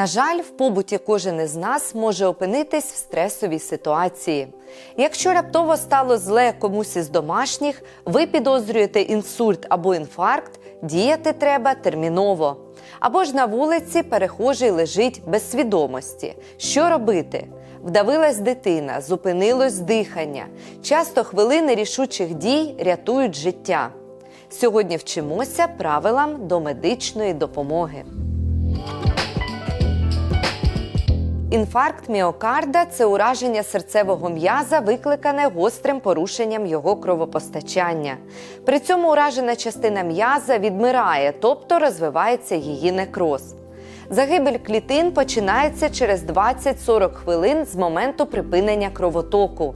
На жаль, в побуті кожен із нас може опинитись в стресовій ситуації. Якщо раптово стало зле комусь із домашніх, ви підозрюєте інсульт або інфаркт, діяти треба терміново. Або ж на вулиці перехожий лежить без свідомості. Що робити? Вдавилась дитина, зупинилось дихання. Часто хвилини рішучих дій рятують життя. Сьогодні вчимося правилам до медичної допомоги. Інфаркт міокарда це ураження серцевого м'яза, викликане гострим порушенням його кровопостачання. При цьому уражена частина м'яза відмирає, тобто розвивається її некроз. Загибель клітин починається через 20-40 хвилин з моменту припинення кровотоку.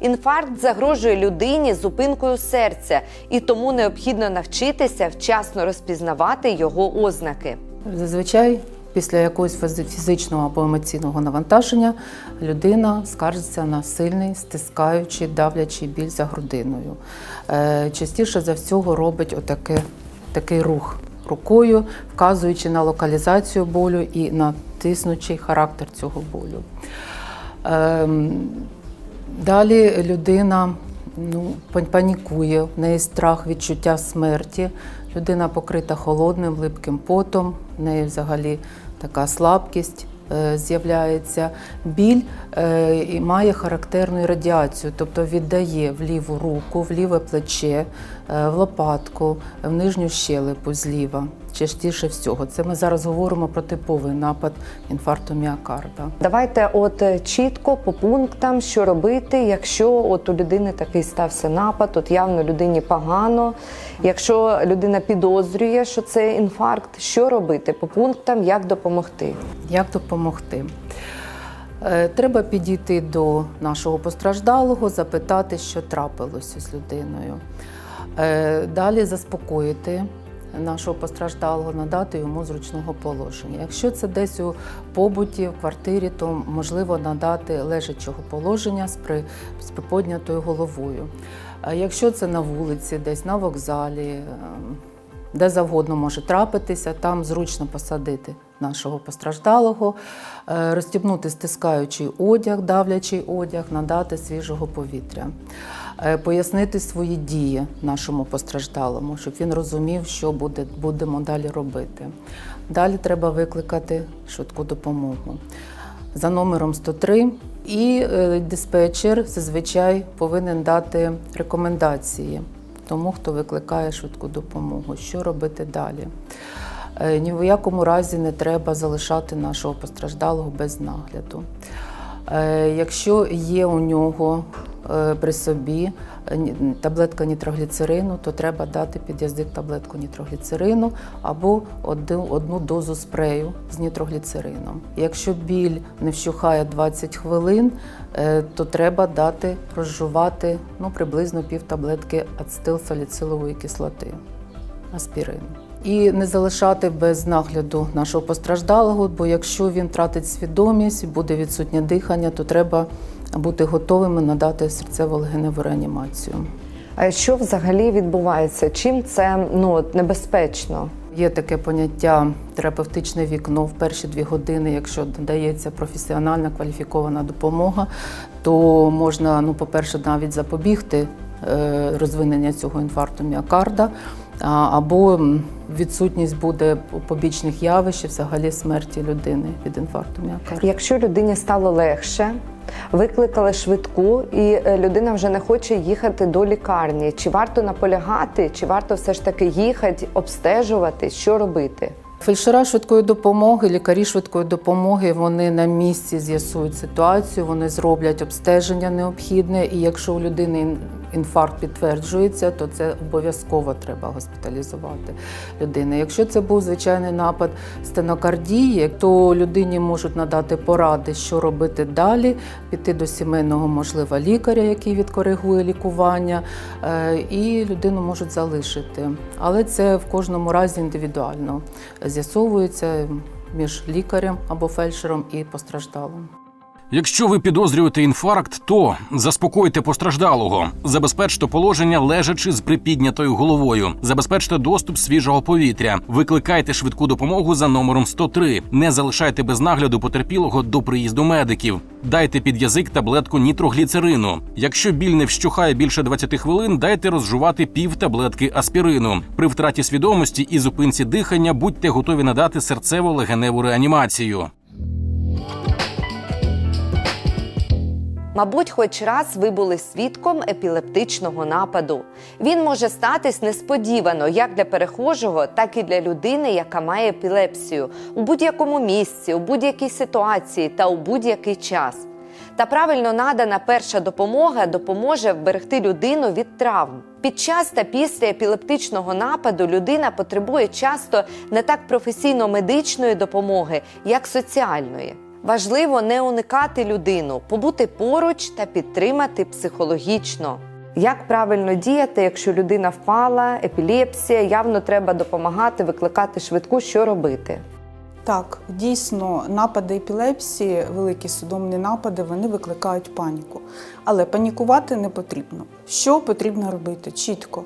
Інфаркт загрожує людині зупинкою серця, і тому необхідно навчитися вчасно розпізнавати його ознаки. Зазвичай після якогось фізичного або емоційного навантаження людина скаржиться на сильний, стискаючий, давлячий біль за грудиною. Е, Частіше за всього робить отаке, такий рух рукою, вказуючи на локалізацію болю і на тиснучий характер цього болю. Ем, Далі людина ну, панікує, в неї страх, відчуття смерті. Людина покрита холодним, липким потом, в неї взагалі така слабкість з'являється. Біль е, і має характерну радіацію, тобто віддає в ліву руку, в ліве плече, е, в лопатку, в нижню щелепу зліва. Частіше всього. Це ми зараз говоримо про типовий напад інфаркту міокарда. Давайте от е, чітко по пунктам, що робити, якщо от у людини такий стався напад, от явно людині погано. Якщо людина підозрює, що це інфаркт, що робити по пунктам, як допомогти? Як допомогти? Е, Треба підійти до нашого постраждалого, запитати, що трапилося з людиною. Е, Далі заспокоїти нашого постраждалого, надати йому зручного положення. Якщо це десь у побуті, в квартирі, то можливо надати лежачого положення з при- з приподнятою головою. Якщо це на вулиці, десь на вокзалі, ем, де завгодно може трапитися, там зручно посадити нашого постраждалого, е, розстібнути стискаючий одяг, давлячий одяг, надати свіжого повітря, Е, пояснити свої дії нашому постраждалому, щоб він розумів, що буде, будемо далі робити. Далі треба викликати швидку допомогу за номером 103. І е, диспетчер зазвичай повинен дати рекомендації тому, хто викликає швидку допомогу, що робити далі. Е, Ні в якому разі не треба залишати нашого постраждалого без нагляду. Е, Якщо є у нього е, при собі е, таблетка нітрогліцерину, то треба дати під язик таблетку нітрогліцерину або одну, дозу спрею з нітрогліцерином. Якщо біль не вщухає 20 хвилин, то треба дати розжувати ну, приблизно пів таблетки ацетилсаліцилової кислоти аспірин. І не залишати без нагляду нашого постраждалого, бо якщо він втратить свідомість, буде відсутнє дихання, то треба бути готовими надати серцево-легеневу реанімацію. А що взагалі відбувається? Чим це ну небезпечно? Є таке поняття терапевтичне вікно в перші дві години. Якщо надається професіональна кваліфікована допомога, то можна, ну, по-перше, навіть запобігти е, розвинення цього інфаркту міокарда, або відсутність буде побічних явищ, і взагалі смерті людини від інфаркту міокарда. Якщо людині стало легше, викликали швидку, і е, людина вже не хоче їхати до лікарні, чи варто наполягати, чи варто все ж таки їхати, обстежувати, що робити? Фельдшера швидкої допомоги, лікарі швидкої допомоги, вони на місці з'ясують ситуацію, вони зроблять обстеження необхідне. І якщо у людини інфаркт підтверджується, то це обов'язково треба госпіталізувати людину. Якщо це був звичайний напад стенокардії, то людині можуть надати поради, що робити далі, піти до сімейного, можливо, лікаря, який відкоригує лікування, е, і людину можуть залишити. Але це в кожному разі індивідуально з'ясовується між лікарем або фельдшером і постраждалим. Якщо ви підозрюєте інфаркт, то заспокойте постраждалого, забезпечте положення лежачи з припіднятою головою, забезпечте доступ свіжого повітря, викликайте швидку допомогу за номером 103, не залишайте без нагляду потерпілого до приїзду медиків, дайте під язик таблетку нітрогліцерину. Якщо біль не вщухає більше 20 хвилин, дайте розжувати пів таблетки аспірину. При втраті свідомості і зупинці дихання будьте готові надати серцево-легеневу реанімацію. Мабуть, хоч раз ви були свідком епілептичного нападу. Він може статись несподівано як для перехожого, так і для людини, яка має епілепсію у будь-якому місці, у будь-якій ситуації та у будь-який час. Та правильно надана перша допомога допоможе вберегти людину від травм. Під час та після епілептичного нападу людина потребує часто не так професійно-медичної допомоги, як соціальної. Важливо не уникати людину, побути поруч та підтримати психологічно. Як правильно діяти, якщо людина впала, епілепсія, явно треба допомагати, викликати швидку, що робити? Так, дійсно, напади епілепсії, великі судомні напади, вони викликають паніку. Але панікувати не потрібно. Що потрібно робити? Чітко.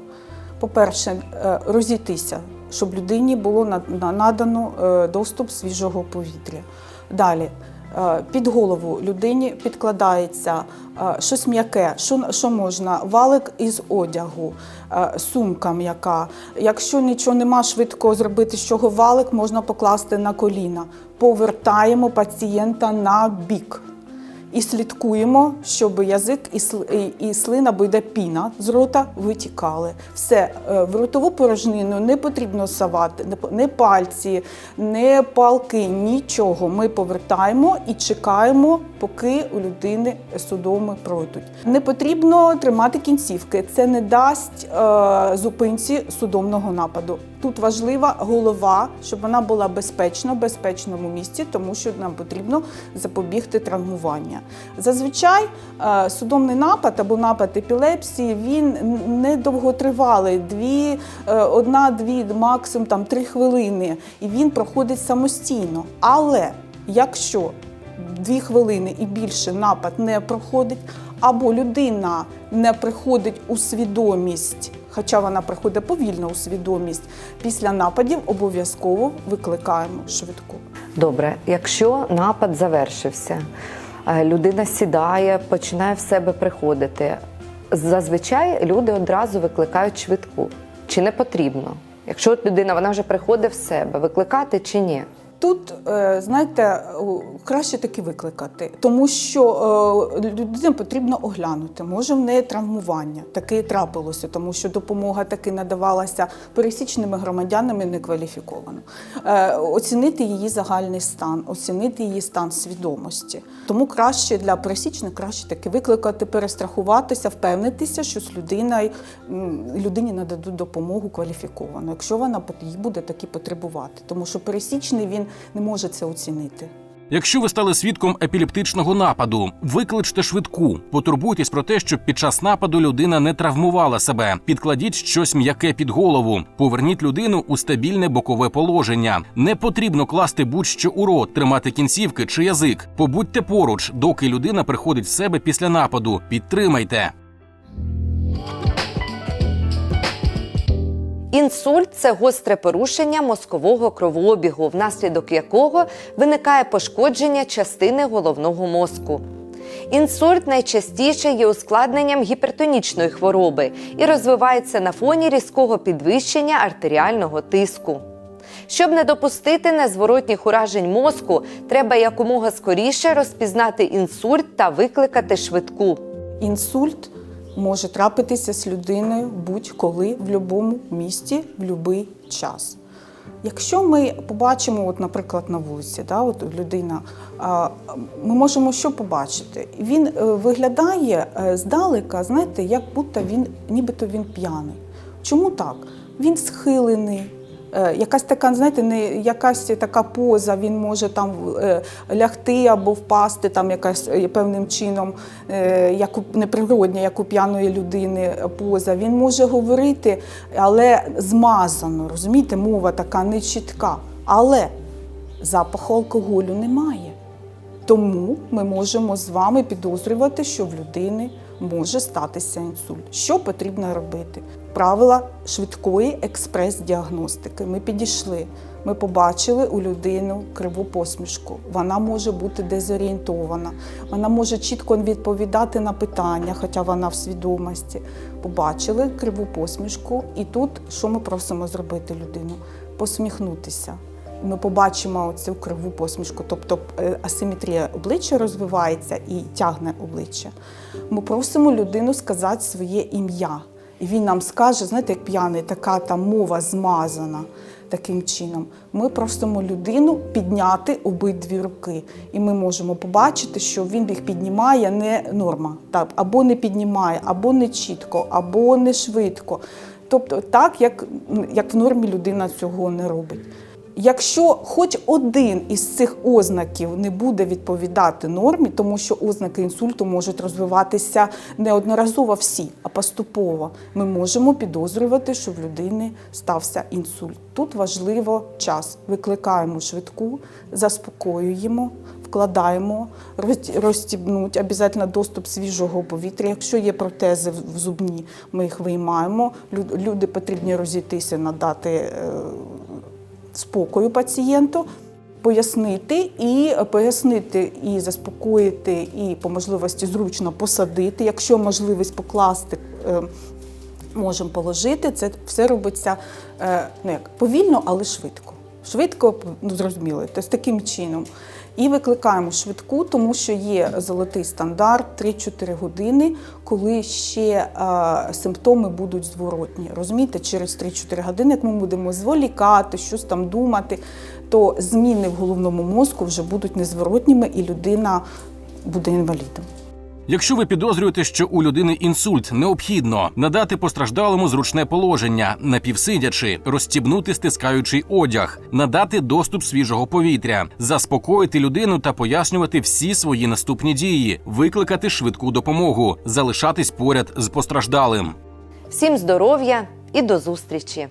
По-перше, е, розійтися, щоб людині було на- на- надано е, доступ свіжого повітря. Далі. е, Під голову людині підкладається е, щось м'яке, що, можна, валик із одягу, е, сумка м'яка. Якщо нічого нема, швидко зробити з чого валик, можна покласти на коліна. Повертаємо пацієнта на бік. І слідкуємо, щоб язик і, сл- і- і слина, бо йде піна з рота, витікали. Все, е, в ротову порожнину не потрібно п- не пальці, не палки, нічого. Ми повертаємо і чекаємо, поки у людини судоми пройдуть. Не потрібно тримати кінцівки. Це не дасть е, зупинці судомного нападу. Тут важлива голова, щоб вона була безпечна, в безпечному місці, тому що нам потрібно запобігти травмування. Зазвичай е, судомний напад або напад епілепсії він не довготривалий, дві, е, одна-дві, максимум там три хвилини, і він проходить самостійно. Але якщо дві хвилини і більше напад не проходить, або людина не приходить у свідомість, хоча вона приходить повільно у свідомість, після нападів обов'язково викликаємо швидку. Добре, якщо напад завершився, е, людина сідає, починає в себе приходити. Зазвичай люди одразу викликають швидку. Чи не потрібно? Якщо людина вона вже приходить в себе, викликати чи ні? Тут, е, знаєте, краще таки викликати, тому що е, людину потрібно оглянути. Може, в неї травмування, таке трапилося, тому що допомога таки надавалася пересічними громадянами некваліфіковано. Е, Оцінити її загальний стан, оцінити її стан свідомості. Тому краще для пересічних краще таки викликати, перестрахуватися, впевнитися, що з людиною людині нададуть допомогу кваліфіковану, якщо вона їй буде таки потребувати. Тому що пересічний він не може це оцінити. Якщо ви стали свідком епілептичного нападу, викличте швидку. Потурбуйтесь про те, щоб під час нападу людина не травмувала себе. Підкладіть щось м'яке під голову. Поверніть людину у стабільне бокове положення. Не потрібно класти будь-що у рот, тримати кінцівки чи язик. Побудьте поруч, доки людина приходить в себе після нападу. Підтримайте. Інсульт це гостре порушення мозкового кровообігу, внаслідок якого виникає пошкодження частини головного мозку. Інсульт найчастіше є ускладненням гіпертонічної хвороби і розвивається на фоні різкого підвищення артеріального тиску. Щоб не допустити незворотніх уражень мозку, треба якомога скоріше розпізнати інсульт та викликати швидку. Інсульт може трапитися з людиною будь-коли, в будь-якому місті, в будь-який час. Якщо ми побачимо, от, наприклад, на вулиці, да, от людина, ми можемо що побачити? Він е, виглядає е, здалека, знаєте, як будто він, нібито він п'яний. Чому так? Він схилений. Е, Якась така, знаєте, не якась така поза, він може там е, лягти або впасти там якась е, певним чином, як у неприродня, як у п'яної людини поза. Він може говорити, але змазано, розумієте, мова така нечітка. Але запаху алкоголю немає. Тому ми можемо з вами підозрювати, що в людини може статися інсульт. Що потрібно робити? Правила швидкої експрес-діагностики. Ми підійшли, ми побачили у людини криву посмішку. Вона може бути дезорієнтована, вона може чітко відповідати на питання, хоча вона в свідомості. Побачили криву посмішку, і тут що ми просимо зробити людину? Посміхнутися. Ми побачимо цю криву посмішку, тобто е, асиметрія обличчя розвивається і тягне обличчя. Ми просимо людину сказати своє ім'я. І він нам скаже, знаєте, як п'яний, така там мова змазана таким чином. Ми просимо людину підняти обидві руки. І ми можемо побачити, що він їх піднімає не норма, так, або не піднімає, або не чітко, або не швидко. Тобто так, як, як в нормі людина цього не робить. Якщо хоч один із цих ознаків не буде відповідати нормі, тому що ознаки інсульту можуть розвиватися не одноразово всі, а поступово, ми можемо підозрювати, що в людини стався інсульт. Тут важливо час. Викликаємо швидку, заспокоюємо, вкладаємо, роз- розстібнуть, обов'язково доступ свіжого повітря. Якщо є протези в- в зубні, ми їх виймаємо. Люди потрібні розійтися, надати. Спокою пацієнту, пояснити і пояснити, і заспокоїти, і по можливості зручно посадити. Якщо можливість покласти, е, можемо положити. Це все робиться е, ну як, повільно, але швидко. Швидко, ну зрозуміло, тобто таким чином. І викликаємо швидку, тому що є золотий стандарт 3-4 години, коли ще е, симптоми будуть зворотні. Розумієте, через 3-4 години, як ми будемо зволікати, щось там думати, то зміни в головному мозку вже будуть незворотніми, і людина буде інвалідом. Якщо ви підозрюєте, що у людини інсульт, необхідно надати постраждалому зручне положення, напівсидячи, розстібнути стискаючий одяг, надати доступ свіжого повітря, заспокоїти людину та пояснювати всі свої наступні дії, викликати швидку допомогу, залишатись поряд з постраждалим. Всім здоров'я і до зустрічі!